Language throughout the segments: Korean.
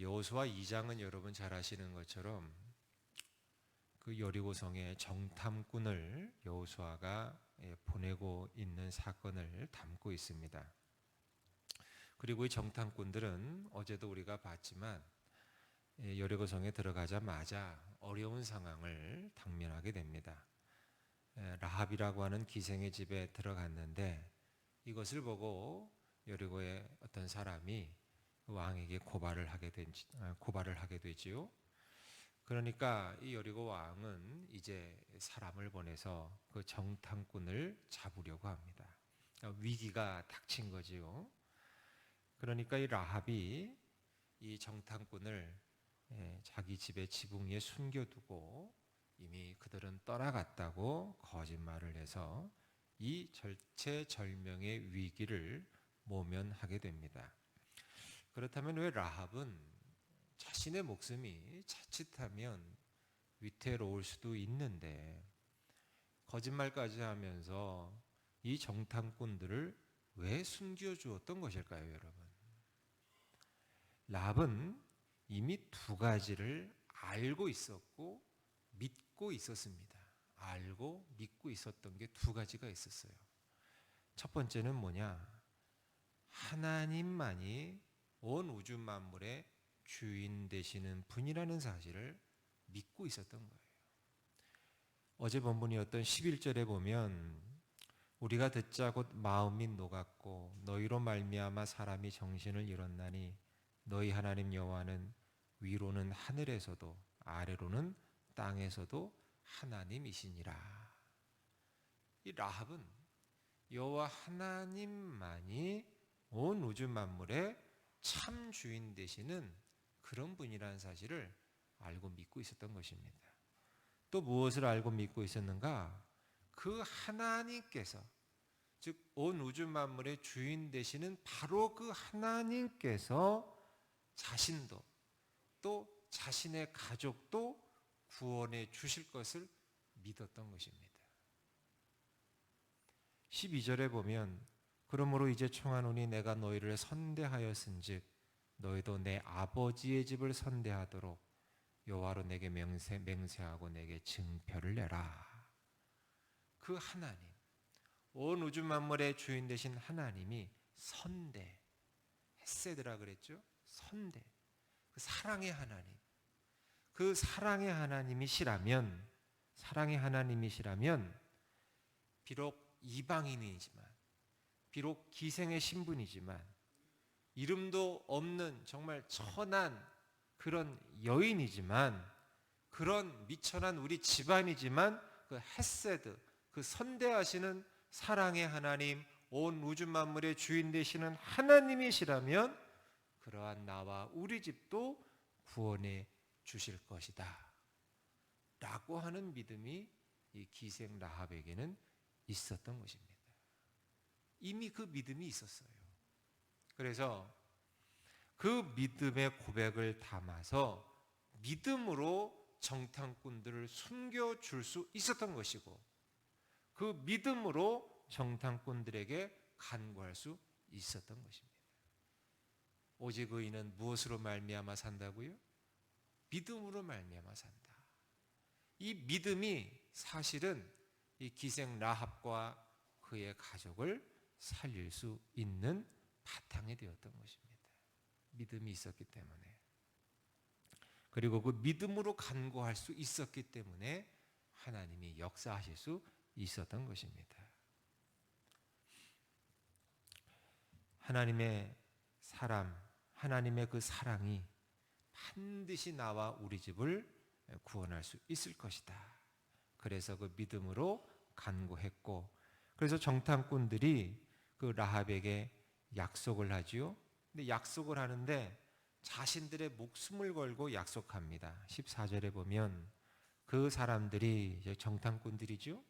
여호수아 2장은 여러분 잘 아시는 것처럼 그 여리고성에 정탐꾼을 여호수아가 예, 보내고 있는 사건을 담고 있습니다. 그리고 이 정탐꾼들은 어제도 우리가 봤지만 예, 여리고성에 들어가자마자 어려운 상황을 당면하게 됩니다. 예, 라합이라고 하는 기생의 집에 들어갔는데 이것을 보고 여리고의 어떤 사람이 왕에게 고발을 하게 된 아, 고발을 하게 되지요. 그러니까 이 여리고 왕은 이제 사람을 보내서 그 정탐꾼을 잡으려고 합니다. 그러니까 위기가 닥친 거지요. 그러니까 이 라합이 이 정탐꾼을 예, 자기 집의 지붕 위에 숨겨두고 이미 그들은 떠나갔다고 거짓말을 해서 이 절체절명의 위기를 모면하게 됩니다. 그렇다면 왜 라합은 자신의 목숨이 자칫하면 위태로울 수도 있는데 거짓말까지 하면서 이 정탐꾼들을 왜 숨겨 주었던 것일까요, 여러분? 랍은 이미 두 가지를 알고 있었고 믿고 있었습니다. 알고 믿고 있었던 게 두 가지가 있었어요. 첫 번째는 뭐냐? 하나님만이 온 우주 만물의 주인 되시는 분이라는 사실을 믿고 있었던 거예요. 어제 본문이었던 11절에 보면 우리가 듣자 곧 마음이 녹았고 너희로 말미암아 사람이 정신을 잃었나니 너희 하나님 여호와는 위로는 하늘에서도 아래로는 땅에서도 하나님이시니라. 이 라합은 여호와 하나님만이 온 우주 만물의 참 주인 되시는 그런 분이라는 사실을 알고 믿고 있었던 것입니다. 또 무엇을 알고 믿고 있었는가? 그 하나님께서 즉 온 우주 만물의 주인 되시는 바로 그 하나님께서 자신도 또 자신의 가족도 구원해 주실 것을 믿었던 것입니다. 12절에 보면 그러므로 이제 청하노니 내가 너희를 선대하였은즉 너희도 내 아버지의 집을 선대하도록 여호와로 내게 맹세, 맹세하고 내게 증표를 내라. 그 하나님, 온 우주 만물의 주인 되신 하나님이 선대, 헤세드라 그랬죠? 선대, 그 사랑의 하나님, 그 사랑의 하나님이시라면, 사랑의 하나님이시라면, 비록 이방인이지만, 비록 기생의 신분이지만, 이름도 없는 정말 천한 그런 여인이지만 그런 미천한 우리 집안이지만 그 헤세드 그 선대하시는 사랑의 하나님 온 우주 만물의 주인 되시는 하나님이시라면 그러한 나와 우리 집도 구원해 주실 것이다. 라고 하는 믿음이 이 기생 라합에게는 있었던 것입니다. 이미 그 믿음이 있었어요. 그래서 그 믿음의 고백을 담아서 믿음으로 정탐꾼들을 숨겨줄 수 있었던 것이고 그 믿음으로 정탐꾼들에게 간구할 수 있었던 것입니다. 오직 의인은 무엇으로 말미암아 산다고요? 믿음으로 말미암아 산다. 이 믿음이 사실은 이 기생 라합과 그의 가족을 살릴 수 있는 바탕이 되었던 것입니다. 믿음이 있었기 때문에. 그리고 그 믿음으로 간구할 수 있었기 때문에 하나님이 역사하실 수 있었던 것입니다. 하나님의 사람, 하나님의 그 사랑이 반드시 나와 우리 집을 구원할 수 있을 것이다. 그래서 그 믿음으로 간구했고, 그래서 정탐꾼들이 그 라합에게 약속을 하지요. 근데 약속을 하는데 자신들의 목숨을 걸고 약속합니다. 14절에 보면 그 사람들이 정탐꾼들이죠.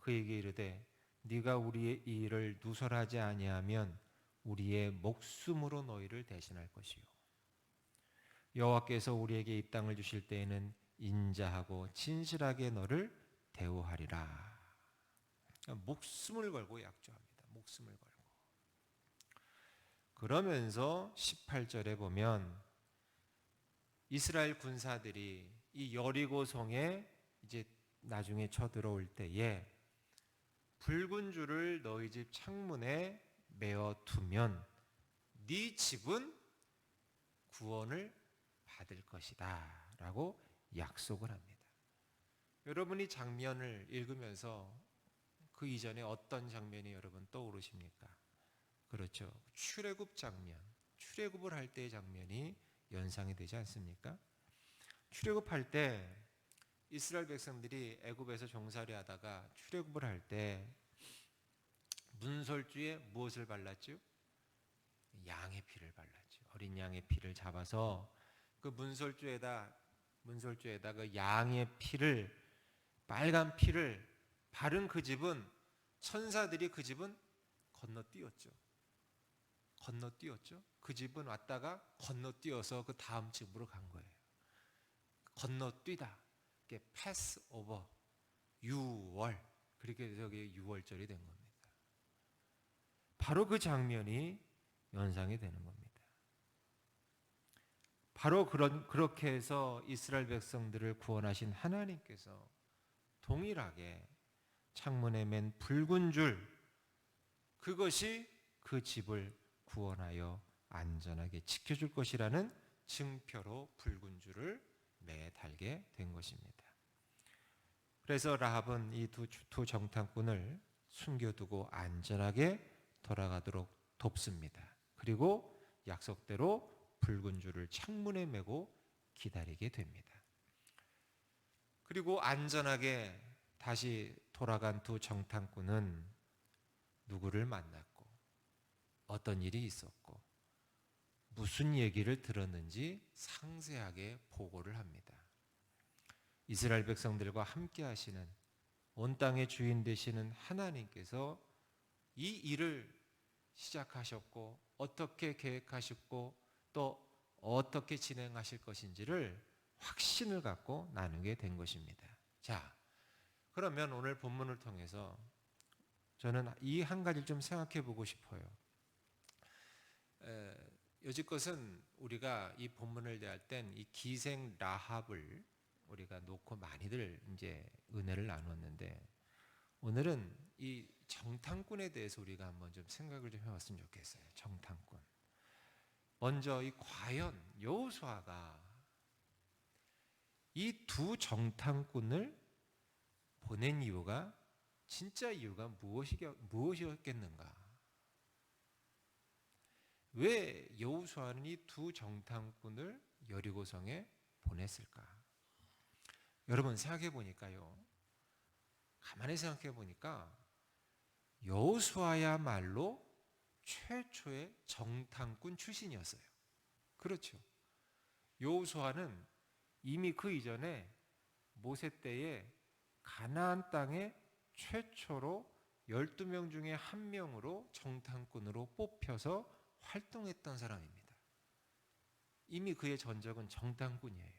그에게 이르되 네가 우리의 일을 누설하지 아니하면 우리의 목숨으로 너희를 대신할 것이요. 여호와께서 우리에게 이 땅을 주실 때에는 인자하고 진실하게 너를 대우하리라. 목숨을 걸고 약조합니다. 목숨을 걸고. 그러면서 18절에 보면 이스라엘 군사들이 이 여리고 성에 이제 나중에 쳐들어올 때에 붉은 줄을 너희 집 창문에 메어 두면 네 집은 구원을 받을 것이다 라고 약속을 합니다. 여러분이 장면을 읽으면서 그 이전에 어떤 장면이 여러분 떠오르십니까? 그렇죠. 출애굽 장면. 출애굽을 할 때의 장면이 연상이 되지 않습니까? 출애굽할 때 이스라엘 백성들이 애굽에서 종살이 하다가 출애굽을 할 때 문설주에 무엇을 발랐죠? 양의 피를 발랐죠. 어린 양의 피를 잡아서 그 문설주에다 문설주에다 그 양의 피를 빨간 피를 바른 그 집은 천사들이 그 집은 건너뛰었죠. 건너뛰었죠. 그 집은 왔다가 건너뛰어서 그 다음 집으로 간 거예요. 건너뛰다. 이게 패스 오버. 유월. 그렇게 저기 유월절이 된 겁니다. 바로 그 장면이 연상이 되는 겁니다. 바로 그런 그렇게 해서 이스라엘 백성들을 구원하신 하나님께서 동일하게 창문에 맨 붉은 줄 그것이 그 집을 구원하여 안전하게 지켜줄 것이라는 증표로 붉은 줄을 매달게 된 것입니다. 그래서 라합은 이두 두 정탐꾼을 숨겨두고 안전하게 돌아가도록 돕습니다. 그리고 약속대로 붉은 줄을 창문에 메고 기다리게 됩니다. 그리고 안전하게 다시 돌아간 두 정탐꾼은 누구를 만났고 어떤 일이 있었고 무슨 얘기를 들었는지 상세하게 보고를 합니다. 이스라엘 백성들과 함께 하시는 온 땅의 주인 되시는 하나님께서 이 일을 시작하셨고 어떻게 계획하셨고 또 어떻게 진행하실 것인지를 확신을 갖고 나누게 된 것입니다. 자, 그러면 오늘 본문을 통해서 저는 이 한 가지를 좀 생각해 보고 싶어요. 에, 여지껏은 우리가 이 본문을 대할 땐 이 기생 라합을 우리가 놓고 많이들 이제 은혜를 나눴는데 오늘은 이 정탐꾼에 대해서 우리가 한번 좀 생각을 좀 해봤으면 좋겠어요. 정탐꾼. 먼저 이 과연 여호수아가 이 두 정탐꾼을 보낸 이유가 진짜 이유가 무엇이 무엇이었겠는가? 왜 여호수아는 이 두 정탐꾼을 여리고성에 보냈을까? 여러분 생각해 보니까요. 가만히 생각해 보니까 여호수아야말로 최초의 정탐꾼 출신이었어요. 그렇죠. 여호수아는 이미 그 이전에 모세 때에 가나안 땅에 최초로 12명 중에 한 명으로 정탐꾼으로 뽑혀서 활동했던 사람입니다. 이미 그의 전적은 정탐꾼이에요.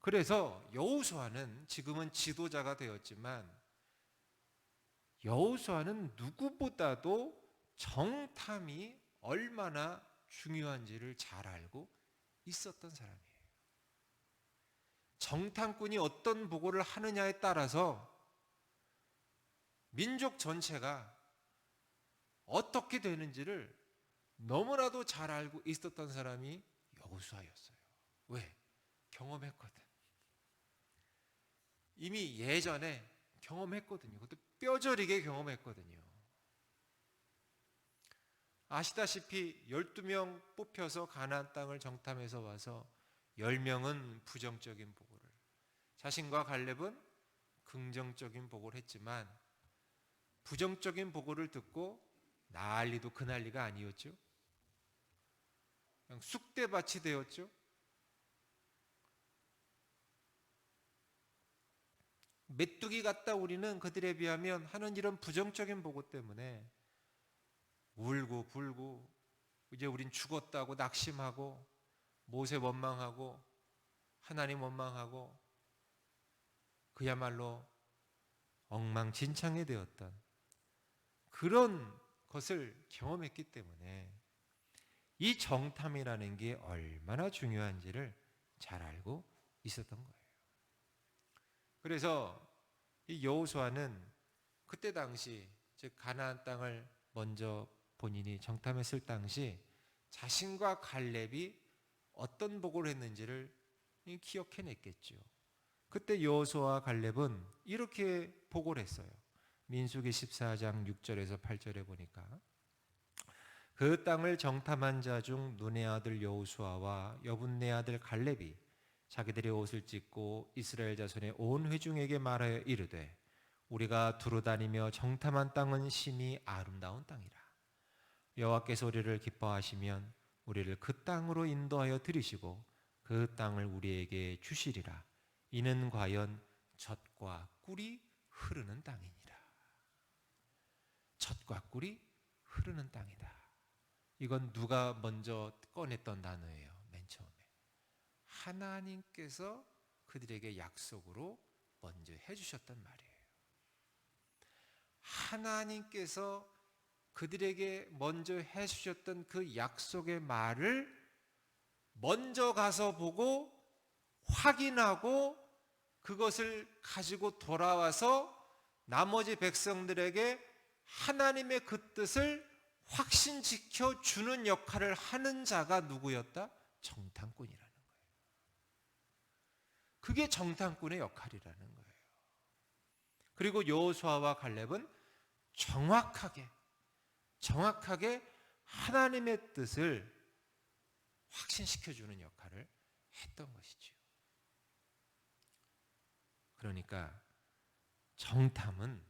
그래서 여호수아는 지금은 지도자가 되었지만 여호수아는 누구보다도 정탐이 얼마나 중요한지를 잘 알고 있었던 사람이에요. 정탐꾼이 어떤 보고를 하느냐에 따라서 민족 전체가 어떻게 되는지를 너무나도 잘 알고 있었던 사람이 여호수아였어요. 왜? 경험했거든. 이미 예전에 경험했거든요. 그것도 뼈저리게 경험했거든요. 아시다시피 12명 뽑혀서 가나안 땅을 정탐해서 와서 10명은 부정적인 보고를 자신과 갈렙은 긍정적인 보고를 했지만 부정적인 보고를 듣고 난리도 그 난리가 아니었죠. 그냥 쑥대밭이 되었죠. 메뚜기 같다 우리는 그들에 비하면 하는 이런 부정적인 보고 때문에 울고 불고 이제 우린 죽었다고 낙심하고 모세 원망하고 하나님 원망하고 그야말로 엉망진창이 되었던 그런 것을 경험했기 때문에 이 정탐이라는 게 얼마나 중요한지를 잘 알고 있었던 거예요. 그래서 이 여호수아는 그때 당시 즉 가나안 땅을 먼저 본인이 정탐했을 당시 자신과 갈렙이 어떤 보고를 했는지를 기억해냈겠죠. 그때 여호수아와 갈렙은 이렇게 보고를 했어요. 민수기 14장 6절에서 8절에 보니까 그 땅을 정탐한 자 중 눈의 아들 여호수아와 여분네 아들 갈렙이 자기들의 옷을 찢고 이스라엘 자손의 온 회중에게 말하여 이르되 우리가 두루 다니며 정탐한 땅은 심히 아름다운 땅이라. 여호와께서 우리를 기뻐하시면 우리를 그 땅으로 인도하여 들이시고 그 땅을 우리에게 주시리라. 이는 과연 젖과 꿀이 흐르는 땅이니라 젖과 꿀이 흐르는 땅이다 이건 누가 먼저 꺼냈던 단어예요 맨 처음에 하나님께서 그들에게 약속으로 먼저 해주셨단 말이에요. 하나님께서 그들에게 먼저 해주셨던 그 약속의 말을 먼저 가서 보고 확인하고 그것을 가지고 돌아와서 나머지 백성들에게 하나님의 그 뜻을 확신지켜 주는 역할을 하는 자가 누구였다? 정탐꾼이라는 거예요. 그게 정탐꾼의 역할이라는 거예요. 그리고 여호수아와 갈렙은 정확하게 정확하게 하나님의 뜻을 확신시켜 주는 역할을 했던 것이죠. 그러니까 정탐은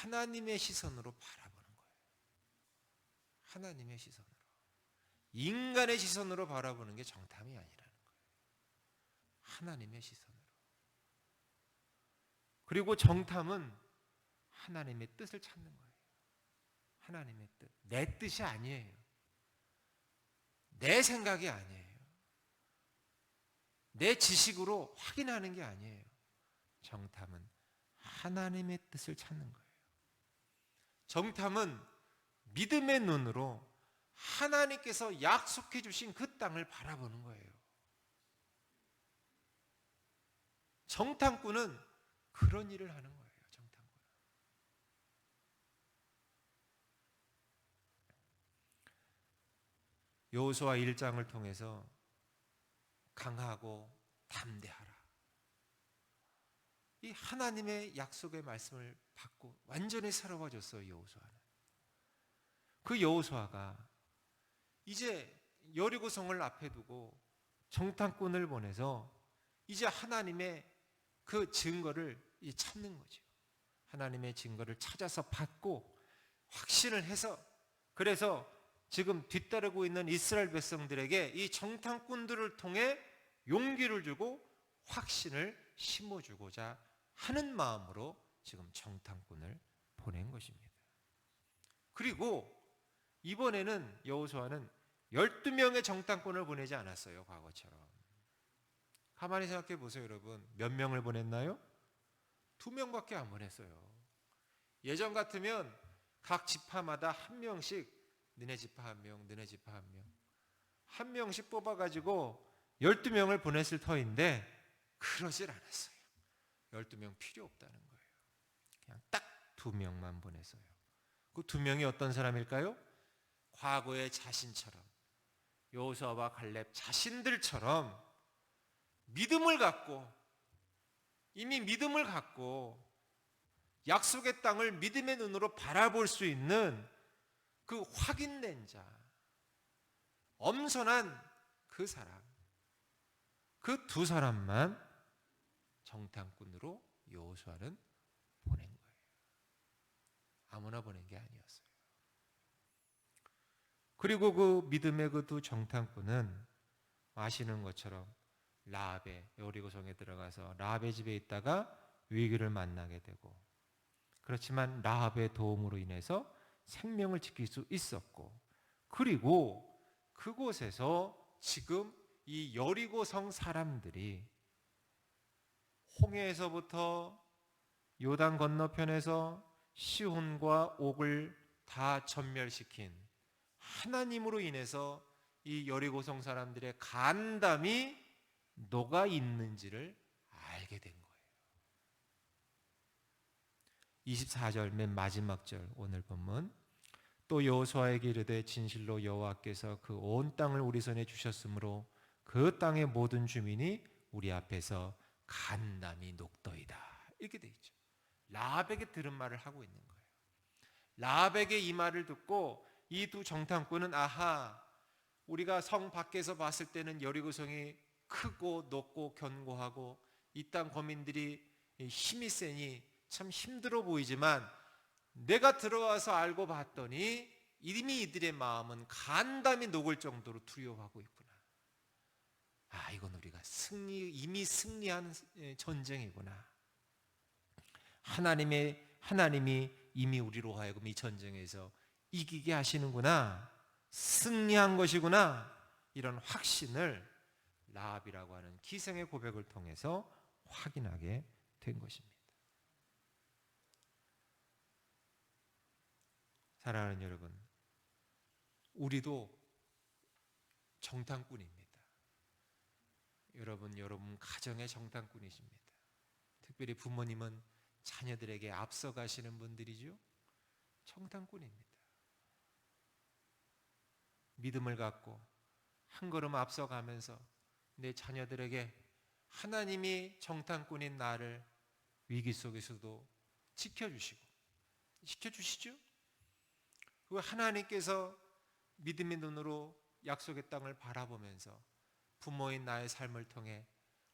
하나님의 시선으로 바라보는 거예요. 하나님의 시선으로. 인간의 시선으로 바라보는 게 정탐이 아니라는 거예요. 하나님의 시선으로. 그리고 정탐은 하나님의 뜻을 찾는 거예요. 하나님의 뜻. 내 뜻이 아니에요. 내 생각이 아니에요. 내 지식으로 확인하는 게 아니에요. 정탐은 하나님의 뜻을 찾는 거예요. 정탐은 믿음의 눈으로 하나님께서 약속해 주신 그 땅을 바라보는 거예요. 정탐꾼은 그런 일을 하는 거예요. 정탐꾼은. 여호수아 1장을 통해서 강하고 담대하라. 이 하나님의 약속의 말씀을 받고 완전히 새로워졌어요, 여호수아는. 그 여호수아가 이제 여리고성을 앞에 두고 정탐꾼을 보내서 이제 하나님의 그 증거를 찾는 거죠. 하나님의 증거를 찾아서 받고 확신을 해서 그래서 지금 뒤따르고 있는 이스라엘 백성들에게 이 정탐꾼들을 통해 용기를 주고 확신을 심어주고자 하는 마음으로 지금 정탐꾼을 보낸 것입니다. 그리고 이번에는 여호수아는 12명의 정탐꾼을 보내지 않았어요, 과거처럼. 가만히 생각해 보세요, 여러분. 몇 명을 보냈나요? 두 명밖에 안 보냈어요. 예전 같으면 각 지파마다 한 명씩 너네 지파 한 명, 너네 지파 한 명. 한 명씩 뽑아 가지고 12명을 보냈을 터인데 그러질 않았어요. 12명 필요 없다는 거예요. 그냥 딱 두 명만 보냈어요. 그 두 명이 어떤 사람일까요? 과거의 자신처럼 여호수아와 갈렙 자신들처럼 믿음을 갖고 이미 믿음을 갖고 약속의 땅을 믿음의 눈으로 바라볼 수 있는 그 확인된 자, 엄선한 그 사람, 그 두 사람만 정탐꾼으로 여호수아는. 아무나 보낸 게 아니었어요. 그리고 그 믿음의 그 두 정탐꾼은 아시는 것처럼 라합의 여리고성에 들어가서 라합의 집에 있다가 위기를 만나게 되고 그렇지만 라합의 도움으로 인해서 생명을 지킬 수 있었고 그리고 그곳에서 지금 이 여리고성 사람들이 홍해에서부터 요단 건너편에서 시혼과 옥을 다 전멸시킨 하나님으로 인해서 이 여리고성 사람들의 간담이 녹아 있는지를 알게 된 거예요. 24절 맨 마지막 절 오늘 본문 또 여호수아에게 이르되 진실로 여호와께서 그 온 땅을 우리 손에 주셨으므로 그 땅의 모든 주민이 우리 앞에서 간담이 녹더이다. 이렇게 돼 있죠. 라합에게 들은 말을 하고 있는 거예요. 라합에게 이 말을 듣고 이 두 정탐꾼은 아하 우리가 성 밖에서 봤을 때는 여리고성이 크고 높고 견고하고 이 땅 거민들이 힘이 세니 참 힘들어 보이지만 내가 들어와서 알고 봤더니 이미 이들의 마음은 간담이 녹을 정도로 두려워하고 있구나. 아, 이건 우리가 승리 이미 승리한 전쟁이구나. 하나님의 하나님이 이미 우리로 하여금 이 전쟁에서 이기게 하시는구나. 승리한 것이구나. 이런 확신을 라합이라고 하는 기생의 고백을 통해서 확인하게 된 것입니다. 사랑하는 여러분, 우리도 정탐꾼입니다. 여러분, 여러분 가정의 정탐꾼이십니다. 특별히 부모님은 자녀들에게 앞서가시는 분들이죠. 정탐꾼입니다. 믿음을 갖고 한 걸음 앞서가면서 내 자녀들에게 하나님이 정탐꾼인 나를 위기 속에서도 지켜주시고 지켜주시죠. 그 하나님께서 믿음의 눈으로 약속의 땅을 바라보면서 부모인 나의 삶을 통해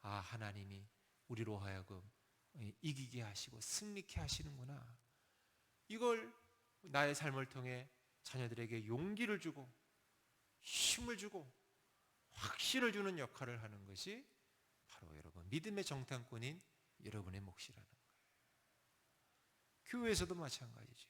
아 하나님이 우리로 하여금 이기게 하시고 승리케 하시는구나. 이걸 나의 삶을 통해 자녀들에게 용기를 주고 힘을 주고 확신을 주는 역할을 하는 것이 바로 여러분 믿음의 정탐꾼인 여러분의 몫이라는 거예요. 교회에서도 마찬가지죠.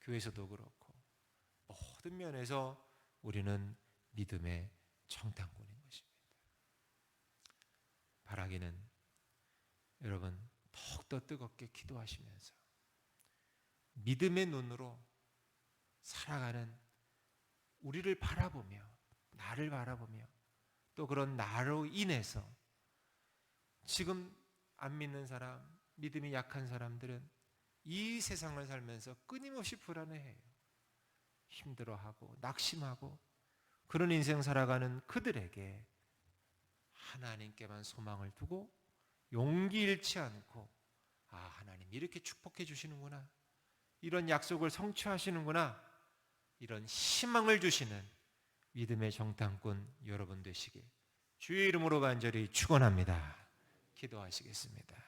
교회에서도 그렇고 모든 면에서 우리는 믿음의 정탐꾼인 것입니다. 바라기는 여러분 더욱더 뜨겁게 기도하시면서 믿음의 눈으로 살아가는 우리를 바라보며 나를 바라보며 또 그런 나로 인해서 지금 안 믿는 사람, 믿음이 약한 사람들은 이 세상을 살면서 끊임없이 불안해해요. 힘들어하고 낙심하고 그런 인생 살아가는 그들에게 하나님께만 소망을 두고 용기 잃지 않고 아 하나님 이렇게 축복해 주시는구나 이런 약속을 성취하시는구나 이런 희망을 주시는 믿음의 정탐꾼 여러분 되시길 주의 이름으로 간절히 축원합니다. 기도하시겠습니다.